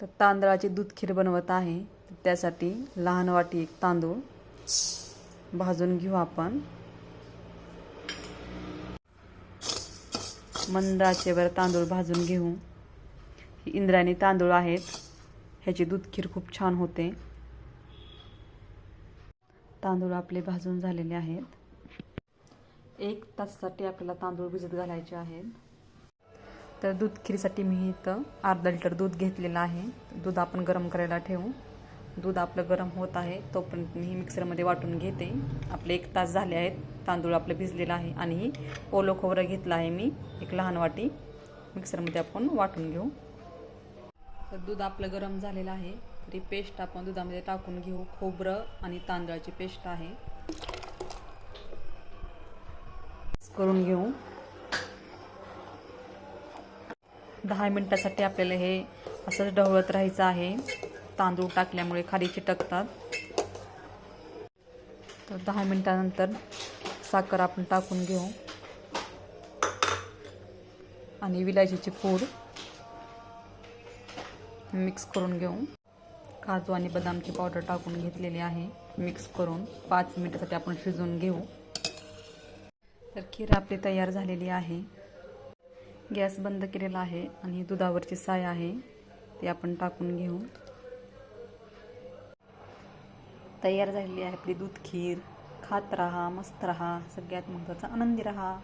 तर तांदळाची दूध खीर बनवत आहे. तर त्यासाठी लहान वाटी एक तांदूळ भाजून घेऊ आपण. मंदाचेवर तांदूळ भाजून घेऊ. ही इंद्रायणी तांदूळ आहेत. ह्याची दूध खीर खूप छान होते. तांदूळ आपले भाजून झालेले आहेत. एक तासासाठी आपल्याला तांदूळ भिजत घालायचे आहेत. तर दूध खिरीसाठी मी इथं अर्धा लिटर दूध घेतलेलं आहे. दूध आपण गरम करायला ठेवू. दूध आपलं गरम होत आहे तोपर्यंत मी मिक्सरमध्ये वाटून घेते. आपले एक तास झाले आहेत तांदूळ आपलं भिजलेलं आहे आणि ओलो खोबरं घेतलं आहे मी. एक लहान वाटी मिक्सरमध्ये आपण वाटून घेऊ. तर दूध आपलं गरम झालेलं आहे. तरी पेस्ट आपण दुधामध्ये टाकून घेऊ. खोबरं आणि तांदळाची पेस्ट आहे. करून घेऊ. दहा मिनटासाठी आपल्याला हे असंच ढवळत राहायचं आहे. तांदूळ टाकल्यामुळे खाली चिटकतात. तर दहा मिनटानंतर साखर आपण टाकून घेऊ. आणि विलायचीची पूड मिक्स करून घेऊ. काजू आणि बदामची पावडर टाकून घेतलेली आहे. मिक्स करून पाच मिनटासाठी आपण शिजवून घेऊ. तर खीर आपली तयार झालेली आहे. गॅस बंद केलेला आहे आणि दुधावरची साय आहे ती आपण टाकून घेऊ. तयार झालेली आहे आपली दूध खीर. खात राहा मस्त राहा सगळ्यात महत्त्वाचा आनंदी राहा.